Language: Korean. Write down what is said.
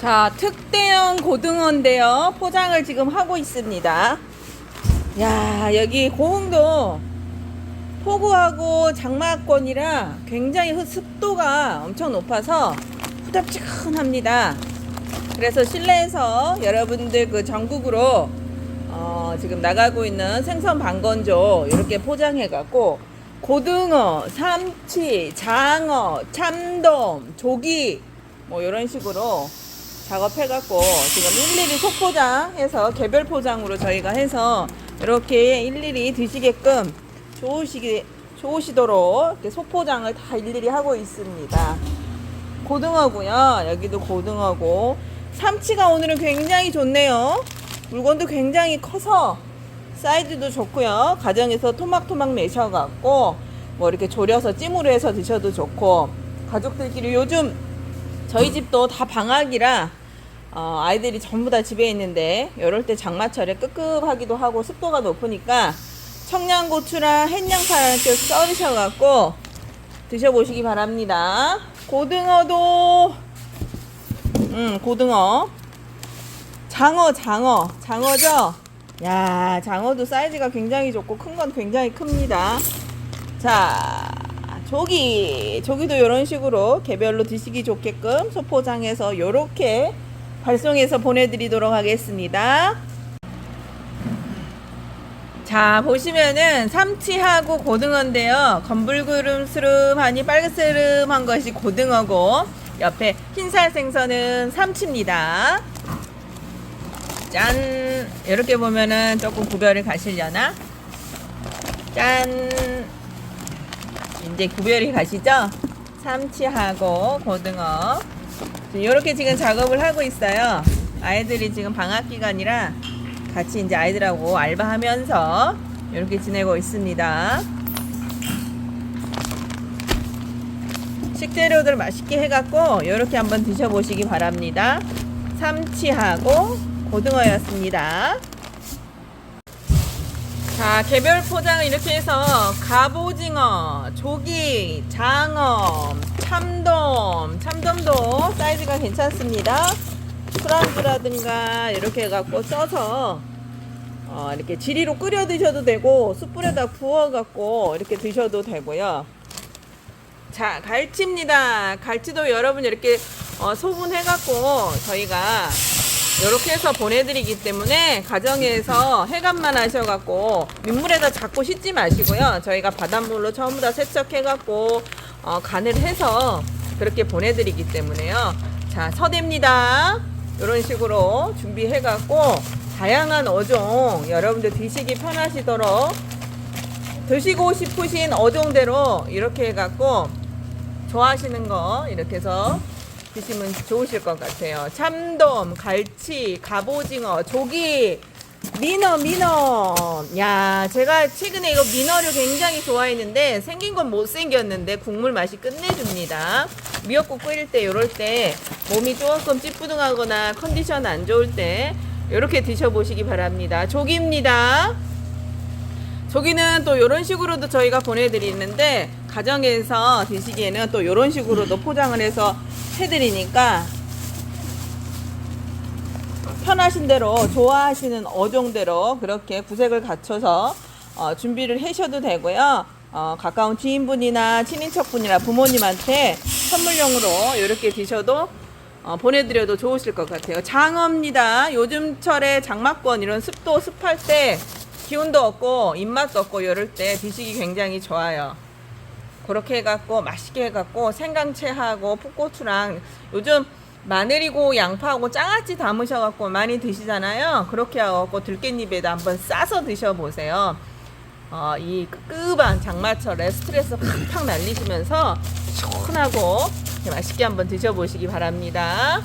자, 특대형 고등어인데요. 포장을 지금 하고 있습니다. 야, 여기 고흥도 폭우하고 장마권이라 굉장히 흡- 습도가 엄청 높아서 후덥지근합니다. 그래서 실내에서 여러분들 그 전국으로 어, 지금 나가고 있는 생선 방건조 이렇게 포장해 갖고 고등어, 삼치, 장어, 참돔, 조기 뭐 이런 식으로 작업해갖고 지금 일일이 속포장해서 개별 포장으로 저희가 해서 이렇게 일일이 드시게끔 좋으시게 좋으시도록 이렇게 속포장을 다 일일이 하고 있습니다. 고등어고요. 여기도 고등어고 삼치가 오늘은 굉장히 좋네요. 물건도 굉장히 커서 사이즈도 좋고요. 가정에서 토막토막 내셔갖고 뭐 이렇게 졸여서 찜으로 해서 드셔도 좋고 가족들끼리 요즘 저희 집도 다 방학이라 어, 아이들이 전부 다 집에 있는데 이럴 때 장마철에 끄급하기도 하고 습도가 높으니까 청양고추랑 햇양파를 이렇게 썰으셔갖고 드셔보시기 바랍니다. 고등어도 음 고등어. 장어 장어. 장어죠? 야 장어도 사이즈가 굉장히 좋고 큰 건 굉장히 큽니다. 자 조기 조기도 이런 식으로 개별로 드시기 좋게끔 소포장해서 이렇게 발송해서 보내드리도록 하겠습니다. 자 보시면은 삼치하고 고등어인데요. 검불구름스름하니 빨간스름한 것이 고등어고 옆에 흰살 생선은 삼치입니다. 짠! 이렇게 보면은 조금 구별이 가시려나? 짠! 이제 구별이 가시죠? 삼치하고 고등어 이렇게 지금 작업을 하고 있어요 아이들이 지금 방학 기간이라 같이 이제 아이들하고 알바하면서 이렇게 지내고 있습니다. 식재료들 맛있게 해갖고 이렇게 한번 드셔보시기 바랍니다. 삼치하고 고등어였습니다. 자, 개별 포장을 이렇게 해서 갑오징어, 조기, 장어, 참돔, 참돔도 사이즈가 괜찮습니다. 술안주라든가 이렇게 해갖고 써서 어, 이렇게 지리로 끓여 드셔도 되고 숯불에다 부어갖고 이렇게 드셔도 되고요. 자, 갈치입니다. 갈치도 여러분 이렇게 어, 소분해갖고 저희가 이렇게 해서 보내드리기 때문에 가정에서 해감만 하셔갖고 민물에다 자꾸 씻지 마시고요. 저희가 바닷물로 전부 다 세척해갖고 어, 간을 해서 그렇게 보내드리기 때문에요. 자, 서대입니다. 이런 식으로 준비해갖고 다양한 어종 여러분들 드시기 편하시도록 드시고 싶으신 어종대로 이렇게 해갖고 좋아하시는 거 이렇게 해서 드시면 좋으실 것 같아요. 참돔, 갈치, 갑오징어, 조기, 민어, 민어. 야, 제가 최근에 이거 민어를 굉장히 좋아했는데 생긴 건 못생겼는데 국물 맛이 끝내줍니다. 미역국 끓일 때 이럴 때 몸이 조금 찌뿌둥하거나 컨디션 안 좋을 때 이렇게 드셔보시기 바랍니다. 조기입니다. 조기는 또 이런 식으로도 저희가 보내드리는데 가정에서 드시기에는 또 이런 식으로도 포장을 해서 해드리니까 편하신 대로 좋아하시는 어종대로 그렇게 구색을 갖춰서 어, 준비를 하셔도 되고요. 어, 가까운 지인분이나 친인척분이나 부모님한테 선물용으로 이렇게 드셔도 어, 보내드려도 좋으실 것 같아요. 장어입니다. 요즘철에 장마권 이런 습도 습할 때 기운도 없고 입맛도 없고 이럴 때 드시기 굉장히 좋아요. 그렇게 해갖고 맛있게 해갖고 생강채하고 풋고추랑 요즘 마늘이고 양파하고 장아찌 담으셔갖고 많이 드시잖아요. 그렇게 해갖고 들깻잎에다 한번 싸서 드셔보세요. 어, 이 끄급한 장마철에 스트레스 팍팍 날리시면서 시원하고 맛있게 한번 드셔보시기 바랍니다.